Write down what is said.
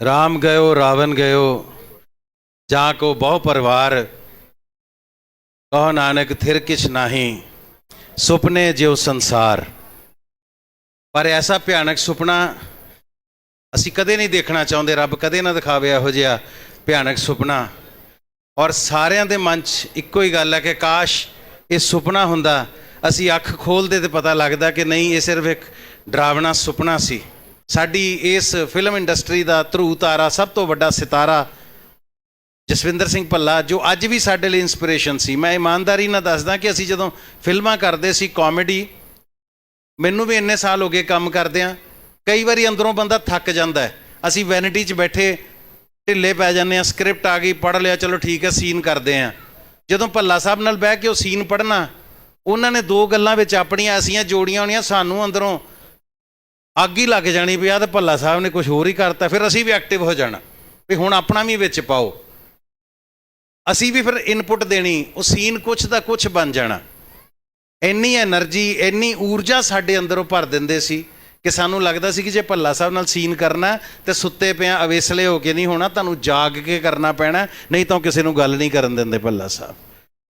ਰਾਮ ਗਇਓ, ਰਾਵਣ ਗਇਓ, ਜਾ ਕੋ ਬਹੁ ਪਰਿਵਾਰ, ਕਹੋ ਨਾਨਕ ਥਿਰ ਕਿਛ ਨਾਹੀ, ਸੁਪਨੇ ਜਿਉ ਸੰਸਾਰ। ਪਰ ਐਸਾ ਭਿਆਨਕ ਸੁਪਨਾ ਅਸੀਂ ਕਦੇ ਨਹੀਂ ਦੇਖਣਾ ਚਾਹੁੰਦੇ, ਰੱਬ ਕਦੇ ਨਾ ਦਿਖਾਵੇ ਇਹੋ ਜਿਹਾ ਭਿਆਨਕ ਸੁਪਨਾ। ਔਰ ਸਾਰਿਆਂ ਦੇ ਮਨ 'ਚ ਇੱਕੋ ਹੀ ਗੱਲ ਹੈ ਕਿ ਕਾਸ਼ ਇਹ ਸੁਪਨਾ ਹੁੰਦਾ, ਅਸੀਂ ਅੱਖ ਖੋਲਦੇ ਤੇ ਪਤਾ ਲੱਗਦਾ ਕਿ ਨਹੀਂ, ਇਹ ਸਿਰਫ ਇੱਕ ਡਰਾਵਣਾ ਸੁਪਨਾ ਸੀ। ਸਾਡੀ ਇਸ ਫਿਲਮ ਇੰਡਸਟਰੀ ਦਾ ਧਰੂ ਤਾਰਾ, ਸਭ ਤੋਂ ਵੱਡਾ ਸਿਤਾਰਾ ਜਸਵਿੰਦਰ ਸਿੰਘ ਭੱਲਾ, ਜੋ ਅੱਜ ਵੀ ਸਾਡੇ ਲਈ ਇਨਸਪੀਰੇਸ਼ਨ ਸੀ। ਮੈਂ ਇਮਾਨਦਾਰੀ ਨਾਲ ਦੱਸਦਾ ਕਿ ਅਸੀਂ ਜਦੋਂ ਫਿਲਮਾਂ ਕਰਦੇ ਸੀ ਕਾਮੇਡੀ ਮੈਨੂੰ ਵੀ ਇੰਨੇ ਸਾਲ ਹੋ ਗਏ ਕੰਮ ਕਰਦਿਆਂ, ਕਈ ਵਾਰੀ ਅੰਦਰੋਂ ਬੰਦਾ ਥੱਕ ਜਾਂਦਾ ਅਸੀਂ ਵੈਨਿਟੀ 'ਚ ਬੈਠੇ, ਢਿੱਲੇ ਪੈ ਜਾਂਦੇ ਆ ਸਕ੍ਰਿਪਟ ਆ ਗਈ, ਪੜ੍ਹ ਲਿਆ, ਚਲੋ ਠੀਕ ਹੈ ਸੀਨ ਕਰਦੇ ਆ ਜਦੋਂ ਭੱਲਾ ਸਾਹਿਬ ਨਾਲ ਬਹਿ ਕੇ ਉਹ ਸੀਨ ਪੜ੍ਹਨਾ, ਉਹਨਾਂ ਨੇ ਦੋ ਗੱਲਾਂ ਵਿੱਚ ਆਪਣੀਆਂ ਐਸੀਆਂ ਜੋੜੀਆਂ ਹੋਣੀਆਂ, ਸਾਨੂੰ ਅੰਦਰੋਂ ਅੱਗ ਹੀ ਲੱਗ ਜਾਣੀ ਵੀ ਆ ਤਾਂ ਭੱਲਾ ਸਾਹਿਬ ਨੇ ਕੁਝ ਹੋਰ ਹੀ ਕਰਤਾ, ਫਿਰ ਅਸੀਂ ਵੀ ਐਕਟਿਵ ਹੋ ਜਾਣਾ। ਵੀ ਹੁਣ ਆਪਣਾ ਵੀ ਵਿੱਚ ਪਾਓ। ਅਸੀਂ ਵੀ ਫਿਰ ਇਨਪੁਟ ਦੇਣੀ, ਉਹ ਸੀਨ ਕੁਛ ਦਾ ਕੁਛ ਬਣ ਜਾਣਾ। ਇੰਨੀ એનર્ਜੀ ਇੰਨੀ ਊਰਜਾ ਸਾਡੇ ਅੰਦਰ ਉਹ ਭਰ ਦਿੰਦੇ ਸੀ ਕਿ ਸਾਨੂੰ ਲੱਗਦਾ ਸੀ ਕਿ ਜੇ ਭੱਲਾ ਸਾਹਿਬ ਨਾਲ ਸੀਨ ਕਰਨਾ ਤੇ ਸੁੱਤੇ ਪਿਆ, ਅਵੇਸਲੇ ਹੋ ਕੇ ਨਹੀਂ ਹੋਣਾ, ਤੁਹਾਨੂੰ ਜਾਗ ਕੇ ਕਰਨਾ ਪੈਣਾ ਨਹੀਂ ਤਾਂ ਕਿਸੇ ਨੂੰ ਗੱਲ ਨਹੀਂ ਕਰਨ ਦਿੰਦੇ ਭੱਲਾ ਸਾਹਿਬ।